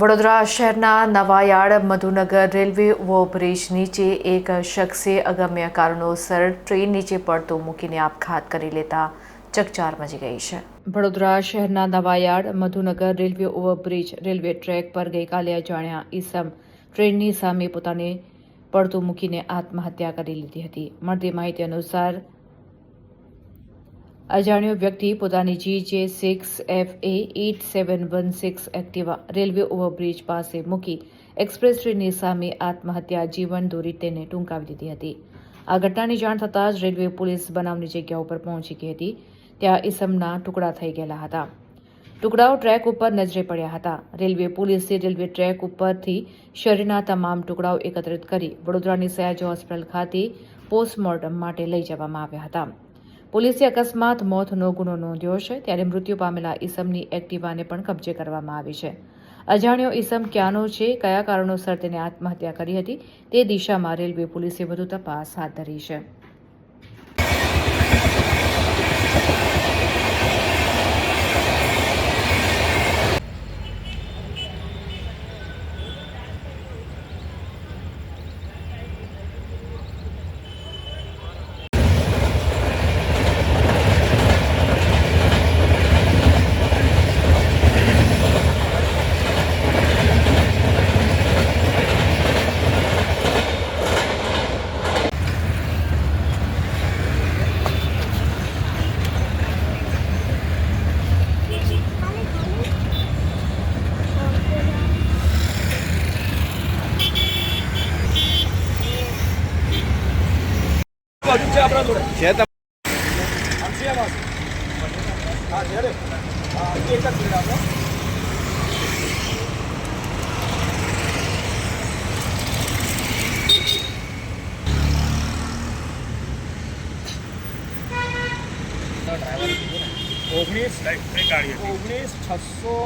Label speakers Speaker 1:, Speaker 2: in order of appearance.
Speaker 1: વડોદરા શહેરના Navayard Madhunagar railway overbridge નીચે એક શખ્સે અગમ્ય કારણોસર ટ્રેન નીચે પડતો મૂકીને આપઘાત કરી લેતા ચકચાર મચી ગઈ છે. વડોદરા શહેરના Navayard Madhunagar railway overbridge railway track પર ગઈકાલે અજાણ્યા ઈસમ ટ્રેનની સામે પોતાને પડતું મૂકીને આત્મહત્યા કરી લીધી હતી. મળતી માહિતી અનુસાર અજાણ્યો વ્યક્તિ પોતાની G J six F A eight seven one six Activa railway overbridge પાસે મૂકી એક્સપ્રેસ ટ્રેનની સામે આત્મહત્યા જીવન દોરી તેને ટૂંકાવી દીધી હતી. આ ઘટનાની જાણ થતાં જ રેલવે પોલીસ બનાવની જગ્યા ઉપર પહોંચી ગઈ હતી. ત્યાં ઈસમના ટુકડા થઈ ગયેલા હતા. ટુકડાઓ ટ્રેક ઉપર નજરે પડ્યા હતા. રેલવે પોલીસે રેલવે ટ્રેક ઉપરથી શરીરના તમામ ટુકડાઓ એકત્રિત કરી વડોદરાની સયાજી હોસ્પિટલ ખાતે પોસ્ટમોર્ટમ માટે લઈ જવામાં આવ્યા હતા. પોલીસે અકસ્માત, મોતનો ગુનો નોંધ્યો છે, ત્યારે મૃત્યુ પામેલા ઈસમની એક્ટિવાને પણ કબજે કરવામાં આવી છે. અજાણ્યો ઈસમ ક્યાંનો છે, કયા કારણોસર તેને આત્મહત્યા કરી હતી, તે દિશામાં રેલવે પોલીસે વધુ તપાસ હાથ ધરી છે.
Speaker 2: બાજુ છે આપણા જોડે
Speaker 3: છે
Speaker 2: હા છે રે. હા એક જ મિનિટ આપો ઓગણીસ ઓગણીસ છસો